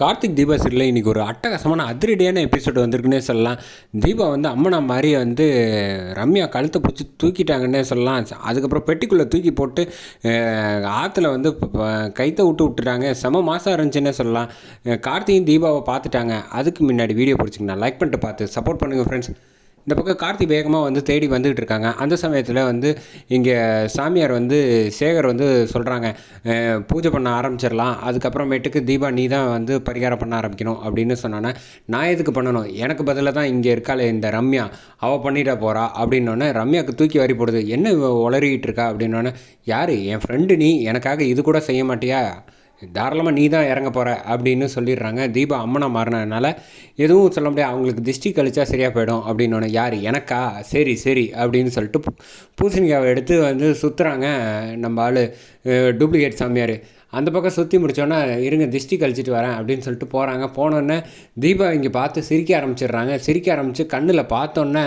கார்த்திக் தீபா சீரியலில் இன்றைக்கி ஒரு அட்டகாசமான அதிரடியான எபிசோடு வந்திருக்குன்னே சொல்லலாம். தீபா வந்து அம்மனா மாதிரி வந்து ரம்யா கழுத்தை பிடிச்சி தூக்கிட்டாங்கன்னே சொல்லலாம். அதுக்கப்புறம் பெட்டிக்குள்ளே தூக்கி போட்டு ஆற்றுல வந்து கைத்தை விட்டு விட்டுட்டாங்க. செம மாதம் இருந்துச்சுன்னே சொல்லலாம். கார்த்தியும் தீபாவை பார்த்துட்டாங்க. அதுக்கு முன்னாடி வீடியோ பிடிச்சிங்கன்னா லைக் பண்ணிட்டு பார்த்து சப்போர்ட் பண்ணுங்கள் ஃப்ரெண்ட்ஸ் இந்த பக்கம் கார்த்தி வேகமாக வந்து தேடி வந்துகிட்டு இருக்காங்க. அந்த சமயத்தில் வந்து இங்கே சாமியார் வந்து சேகர் வந்து சொல்கிறாங்க பூஜை பண்ண ஆரம்பிச்சிடலாம். அதுக்கப்புறமேட்டுக்கு தீபா நீ தான் வந்து பரிகாரம் பண்ண ஆரம்பிக்கணும் அப்படின்னு சொன்னோன்னே நான் எதுக்கு பண்ணணும்? எனக்கு பதிலாக தான் இங்கே இருக்காளே இந்த ரம்யா. அவள் பண்ணிட்டா போகிறா அப்படின்னோடனே ரம்யாவுக்கு தூக்கி வரி போடுது. என்ன உளறிக்கிட்டு இருக்கா? அப்படின்னோடனே யார்? என் ஃப்ரெண்டு நீ. எனக்காக இது கூட செய்ய மாட்டியா? தாராளமாக நீ தான் இறங்க போகிற அப்படின்னு சொல்லிடுறாங்க. தீபா அம்மனா மாறினதுனால எதுவும் சொல்ல முடியாது. அவங்களுக்கு திஷ்டி கழிச்சா சரியாக போயிடும் அப்படின்னு யார் எனக்கா? சரி சரி அப்படின்னு சொல்லிட்டு பூசணிக்காவை எடுத்து வந்து சுற்றுறாங்க நம்ம ஆள் டூப்ளிகேட் சாமியார். அந்த பக்கம் சுற்றி முடிச்சோன்னே இருங்க திஷ்டி கழிச்சிட்டு வரேன் அப்படின்னு சொல்லிட்டு போகிறாங்க போனோடனே தீபா இங்கே பார்த்து சிரிக்க ஆரம்பிச்சிடுறாங்க. சிரிக்க ஆரம்பித்து கண்ணில் பார்த்தோன்னே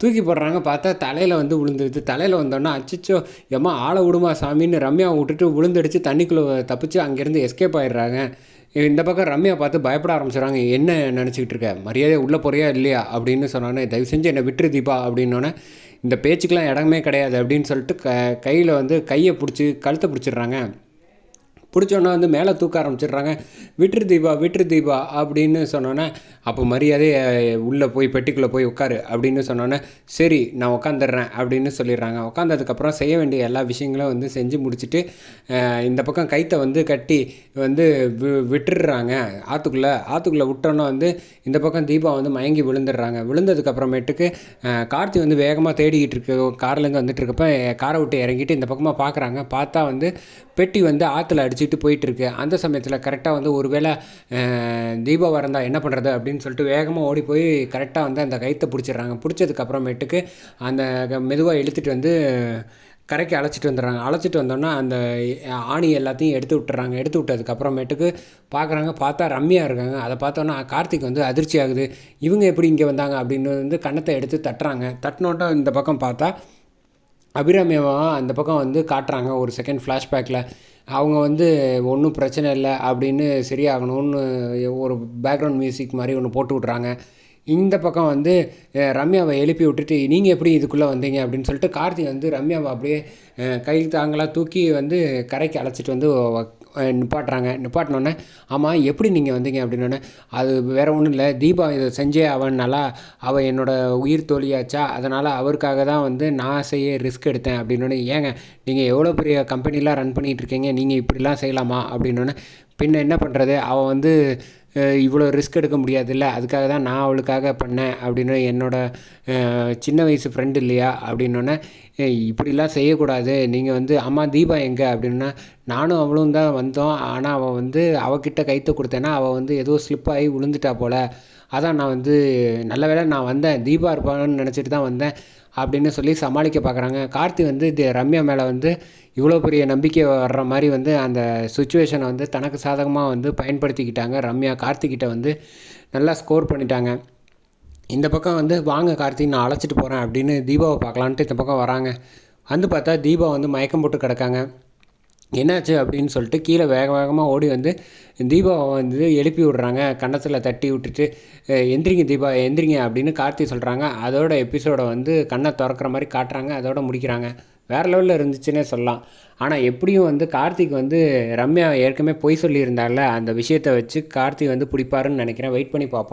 தூக்கி போடுறாங்க. பார்த்தா தலையில் வந்து விழுந்துருது. தலையில் வந்தோன்னே அச்சச்சோ எம்மா ஆளை விடுமா சாமின்னு ரம்யா விட்டுட்டு விழுந்தடிச்சு. தண்ணிக்குள்ளே தப்பிச்சு அங்கேருந்து எஸ்கேப் ஆயிடுறாங்க. இந்த பக்கம் ரம்யா பார்த்து பயப்பட ஆரம்பிச்சிடுறாங்க என்ன நினச்சிக்கிட்டு இருக்க? மரியாதை உள்ளே போறியா இல்லையா? அப்படின்னு சொன்னோன்னே தயவு செஞ்சு என்னை விட்டுரு தீபா அப்படின்னோடனே இந்த பேச்சுக்கெலாம் இடமே கிடையாது அப்படின்னு சொல்லிட்டு க கையில் வந்து கையை பிடிச்சி கழுத்தை பிடிச்சிடுறாங்க. பிடிச்சோன்னே வந்து மேலே தூக்க ஆரம்பிச்சிடுறாங்க. விட்டுரு தீபா விட்டுரு தீபா அப்படின்னு சொன்னோன்னே அப்போ மரியாதையை உள்ளே போய் பெட்டிக்குள்ளே போய் உட்காரு அப்படின்னு சொன்னோன்னே சரி நான் உட்காந்துடுறேன் அப்படின்னு சொல்லிடுறாங்க. உட்காந்ததுக்கப்புறம் செய்ய வேண்டிய எல்லா விஷயங்களும் வந்து செஞ்சு முடிச்சுட்டு இந்த பக்கம் கைத்தை வந்து கட்டி வந்து வி விட்டுடுறாங்க. ஆற்றுக்குள்ளே ஆற்றுக்குள்ளே விட்டோன்னே வந்து இந்த பக்கம் தீபா வந்து மயங்கி விழுந்துடுறாங்க. விழுந்ததுக்கப்புறமேட்டுக்கு கார்த்தி வந்து வேகமாக தேடிக்கிட்டு இருக்கு. கார்லேருந்து வந்துட்டு இருக்கப்ப காரை விட்டு இறங்கிட்டு இந்த பக்கமாக பார்க்குறாங்க. பார்த்தா வந்து பெட்டி வந்து ஆற்றுல அடிச்சு அடிச்சுட்டு போயிட்டுருக்கு. அந்த சமயத்தில் கரெக்டாக வந்து ஒருவேளை அஹ், தீபா வரந்தா என்ன பண்ணுறது அப்படின்னு சொல்லிட்டு வேகமாக ஓடி போய் கரெக்டாக வந்து அந்த கைத்தை பிடிச்சிடுறாங்க. பிடிச்சதுக்கப்புறமேட்டுக்கு அந்த மெதுவாக இழுத்துட்டு வந்து கரைக்கு அழைச்சிட்டு வந்துடுறாங்க. அழைச்சிட்டு வந்தோன்னா அந்த ஆணி எல்லாத்தையும் எடுத்து விட்டுறாங்க. எடுத்து விட்டதுக்கப்புறமேட்டுக்கு பார்க்குறாங்க பார்த்தா ரம்மியாக இருக்காங்க. அதை பார்த்தோன்னா கார்த்திக் வந்து அதிர்ச்சி ஆகுது. இவங்க எப்படி இங்கே வந்தாங்க அப்படின்னு வந்து கன்னத்தை எடுத்து தட்டுறாங்க. தட்டினோட்ட இந்த பக்கம் பார்த்தா அபிராமியாவும் அந்த பக்கம் வந்து காட்டுறாங்க. ஒரு செகண்ட் ஃப்ளாஷ்பேக்கில் அவங்க வந்து ஒன்றும் பிரச்சனை இல்லை அப்படின்னு சரியாகணும்னு ஒரு பேக்ரவுண்ட் மியூசிக் மாதிரி ஒன்று போட்டு விட்றாங்க. இந்த பக்கம் வந்து ரம்யாவை எழுப்பி விட்டுட்டு நீங்கள் எப்படி இதுக்குள்ளே வந்தீங்க? அப்படின்னு சொல்லிட்டு கார்த்தி வந்து ரம்யாவை அப்படியே கையில் தாங்களாக தூக்கி வந்து கரைக்கு அழைச்சிட்டு வந்து நிப்பாட்டுறாங்க. நிப்பாட்டினோன்னே ஆமாம் எப்படி நீங்கள் வந்தீங்க? அப்படின்னோடனே அது வேறு ஒன்றும் இல்லை. தீபா இதை செஞ்சே அவனாலா அவள் என்னோடய உயிர் தோழியாச்சா? அதனால் அவருக்காக தான் வந்து நான் செய்ய ரிஸ்க் எடுத்தேன். அப்படின்னோடனே ஏங்க நீங்கள் எவ்வளோ பெரிய கம்பெனிலாம் ரன் பண்ணிகிட்டு இருக்கீங்க? நீங்கள் இப்படிலாம் செய்யலாமா? அப்படின்னோடனே பின்ன என்ன பண்ணுறது அவள் வந்து இவ்வளோ ரிஸ்க் எடுக்க முடியாதுல்ல அதுக்காக தான் நான் அவளுக்காக பண்ணேன் அப்படின்னு என்னோடய சின்ன வயசு ஃப்ரெண்டு இல்லையா அப்படின்னோடனே இப்படிலாம் செய்யக்கூடாது. நீங்கள் வந்து அம்மா தீபா எங்கே? அப்படின்னா நானும் அவளும் தான் வந்தோம். ஆனால் அவள் வந்து அவகிட்ட கைத்தை கொடுத்தேன்னா அவள் வந்து ஏதோ ஸ்லிப் ஆகி விழுந்துட்டா போல். அதான் நான் வந்து நல்ல வேளை நான் வந்தேன். தீபா இருப்பான்னு நினச்சிட்டு தான் வந்தேன். அப்படின்னு சொல்லி சமாளிக்க பார்க்குறாங்க. கார்த்தி வந்து இது ரம்யா மேலே வந்து இவ்வளோ பெரிய நம்பிக்கை வர்ற மாதிரி வந்து அந்த சுச்சுவேஷனை வந்து தனக்கு சாதகமாக வந்து பயன்படுத்திக்கிட்டாங்க. ரம்யா கார்த்திக்கிட்ட வந்து நல்லா ஸ்கோர் பண்ணிட்டாங்க. இந்த பக்கம் வந்து வாங்க கார்த்திக் நான் அழைச்சிட்டு போகிறேன் அப்படின்னு தீபாவை பார்க்கலான்ட்டு இந்த பக்கம் வராங்க. வந்து பார்த்தா தீபா வந்து மயக்கம் போட்டு கிடக்காங்க. என்னாச்சு அப்படின்னு சொல்லிட்டு கீழே வேக வேகமாக ஓடி வந்து தீபாவை வந்து எழுப்பி விடுறாங்க. கன்னத்தில் தட்டி விட்டுட்டு எந்திரிங்க தீபா எந்திரிங்க அப்படின்னு கார்த்தி சொல்கிறாங்க அதோட எபிசோடை வந்து கண்ணை திறக்கிற மாதிரி காட்டுறாங்க. அதோட முடிக்கிறாங்க. வேறு லெவலில் இருந்துச்சுன்னே சொல்லலாம். ஆனால் எப்படியும் வந்து கார்த்திக் வந்து ரம்யா ஏற்கனவே பொய் சொல்லியிருந்தால அந்த விஷயத்தை வச்சு கார்த்திக் வந்து பிடிப்பாருன்னு நினைக்கிறேன். வெயிட் பண்ணி பார்ப்போம்.